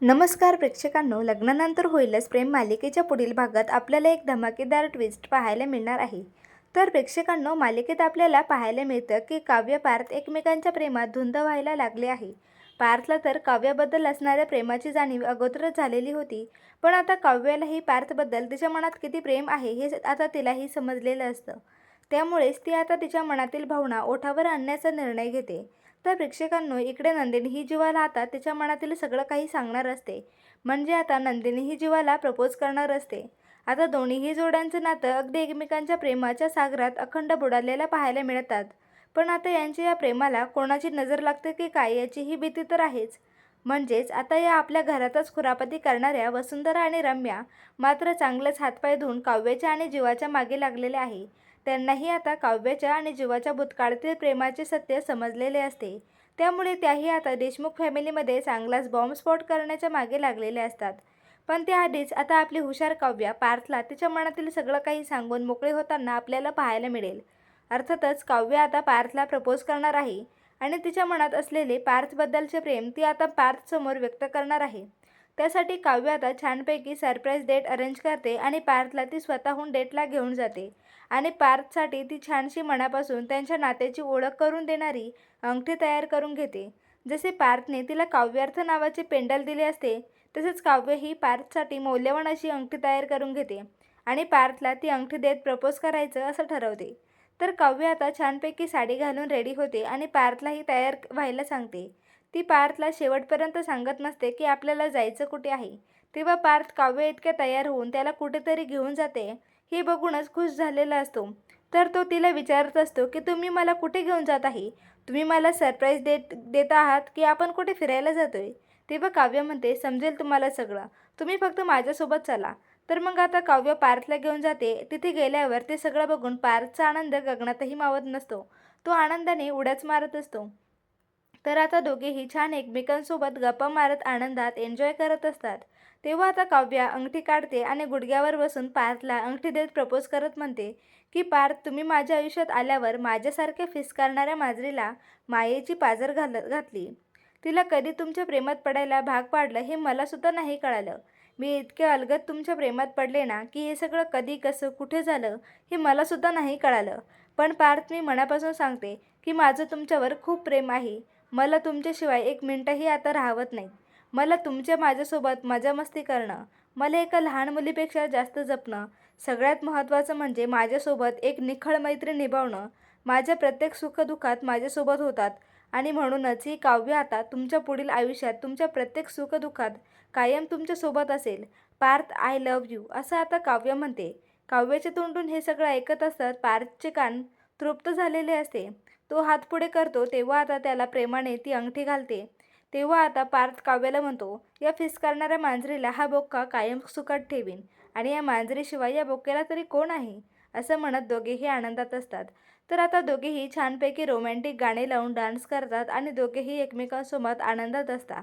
नमस्कार प्रेक्षकांनो लग्नानंतर होईलच प्रेम मालिकेच्या पुढील भागात आपल्याला एक धमाकेदार ट्विस्ट पाहायला मिळणार आहे. तर प्रेक्षकांनो मालिकेत आपल्याला पाहायला मिळतं की काव्य पार्थ एकमेकांच्या प्रेमात धुंद व्हायला लागले आहे. पार्थला तर काव्याबद्दल असणाऱ्या प्रेमाची जाणीव अगोदरच झालेली होती. पण आता काव्यालाही पार्थबद्दल तिच्या मनात किती प्रेम आहे हे आता तिलाही समजलेलं असतं. त्यामुळेच ती आता तिच्या मनातील भावना ओठावर आणण्याचा निर्णय घेते. तर प्रेक्षकांनो इकडे नंदिनी ही जीवाला आता तिच्या मनातील सगळं काही सांगणार असते. म्हणजे आता नंदिनी ही जीवाला प्रपोज करणार असते. आता दोन्हीही जोड्यांचं नातं अगदी एकमेकांच्या प्रेमाच्या सागरात अखंड बुडालेलं पाहायला मिळतात. पण आता यांच्या या प्रेमाला कोणाची नजर लागते की काय याची ही भीती तर आहेच. म्हणजेच आता या आपल्या घरातच खुरापती करणाऱ्या वसुंधरा आणि रम्या मात्र चांगलंच हातपाय धुवून काव्याच्या आणि जीवाच्या मागे लागलेले आहे. त्यांनाही आता काव्याच्या आणि जीवाच्या भूतकाळातील प्रेमाचे सत्य समजलेले असते. त्यामुळे त्याही आता देशमुख फॅमिलीमध्ये चांगलाच बॉम्बस्फोट करण्याच्या मागे लागलेले असतात. पण त्याआधीच आता आपली हुशार काव्या पार्थला तिच्या मनातील सगळं काही सांगून मोकळे होताना आपल्याला पाहायला मिळेल. अर्थातच काव्य आता पार्थला प्रपोज करणार आहे आणि तिच्या मनात असलेले पार्थबद्दलचे प्रेम ती आता पार्थसमोर व्यक्त करणार आहे. त्यासाठी काव्य आता छानपैकी सरप्राईज डेट अरेंज करते आणि पार्थला ती स्वतःहून डेटला घेऊन जाते. आणि पार्थसाठी ती छानशी मनापासून त्यांच्या नात्याची ओळख करून देणारी अंगठी तयार करून घेते. जसे पार्थने तिला काव्यार्थ नावाचे पेंडल दिले असते तसेच काव्य ही पार्थसाठी मौल्यवान अशी अंगठी तयार करून घेते आणि पार्थला ती अंगठी देत प्रपोज करायचं असं ठरवते. तर काव्य आता छानपैकी साडी घालून रेडी होते आणि पार्थलाही तयार व्हायला सांगते. ती पार्थला शेवटपर्यंत सांगत नसते की आपल्याला जायचं कुठे आहे. तेव्हा पार्थ काव्य इतक्या तयार होऊन त्याला कुठेतरी घेऊन जाते. हे बघूनच खुश झालेला असतो. तर तो तिला विचारत असतो की तुम्ही मला कुठे घेऊन जात आहे? तुम्ही मला सरप्राईज देत देत आहात की आपण कुठे फिरायला जातोय? तेव्हा काव्य म्हणते समजेल तुम्हाला सगळं. तुम्ही फक्त माझ्यासोबत चला. तर मग आता काव्य पार्थला घेऊन जाते. तिथे गेल्यावर ते सगळं बघून पार्थचा आनंद गगनातही मावत नसतो. तो आनंदाने उड्याच मारत असतो. तर आता दोघेही छान एकमेकांसोबत गप्पा मारत आनंदात एन्जॉय करत असतात. तेव्हा आता काव्या अंगठी काढते आणि गुडघ्यावर बसून पार्थला अंगठी देत प्रपोज करत म्हणते की पार्थ तुम्ही माझ्या आयुष्यात आल्यावर माझ्यासारख्या फिसकारणाऱ्या माजरीला मायेची पाजर घाल घातली. तिला कधी तुमच्या प्रेमात पडायला भाग पाडलं हे मलासुद्धा नाही कळालं. मी इतके अलगद तुमच्या प्रेमात पडले ना की हे सगळं कधी कसं कुठे झालं हे मलासुद्धा नाही कळालं. पण पार्थ मी मनापासून सांगते की माझं तुमच्यावर खूप प्रेम आहे. मला तुमच्याशिवाय एक मिनटंही आता राहवत नाही मला तुमच्या माझ्यासोबत मजा मस्ती करणं मला एका लहान मुलीपेक्षा जास्त जपणं सगळ्यात महत्त्वाचं म्हणजे माझ्यासोबत एक निखळ मैत्री निभावणं माझ्या प्रत्येक सुखदुःखात माझ्यासोबत होतात आणि म्हणूनच ही काव्य आता तुमच्या पुढील आयुष्यात तुमच्या प्रत्येक सुखदुःखात कायम तुमच्यासोबत असेल. पार्थ आय लव्ह यू असं आता काव्य म्हणते. काव्याच्या तोंडून हे सगळं ऐकत असतात पार्थचे कान तृप्त झालेले असते. तो हात पुढे करतो तेव्हा आता त्याला प्रेमाने ती अंगठी घालते. तेव्हा आता पार्थ काव्याला म्हणतो या फिस करणाऱ्या मांजरीला हा बोक्का कायम सुकट ठेवीन आणि या मांजरीशिवाय या बोक्याला तरी कोण आहे? असं म्हणत दोघेही आनंदात असतात. तर आता दोघेही छानपैकी रोमॅन्टिक गाणे लावून डान्स करतात आणि दोघेही एकमेकांसोबत आनंदात असतात.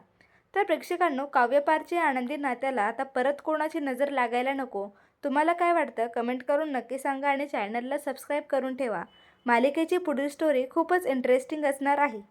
तर प्रेक्षकांनो काव्यपारची आनंदी नात्याला आता परत कोणाची नजर लागायला नको? तुम्हाला काय वाटतं? कमेंट करून नक्की सांगा आणि चॅनलला सबस्क्राईब करून ठेवा. मालिकेची पुढील स्टोरी खूपच इंटरेस्टिंग असणार आहे.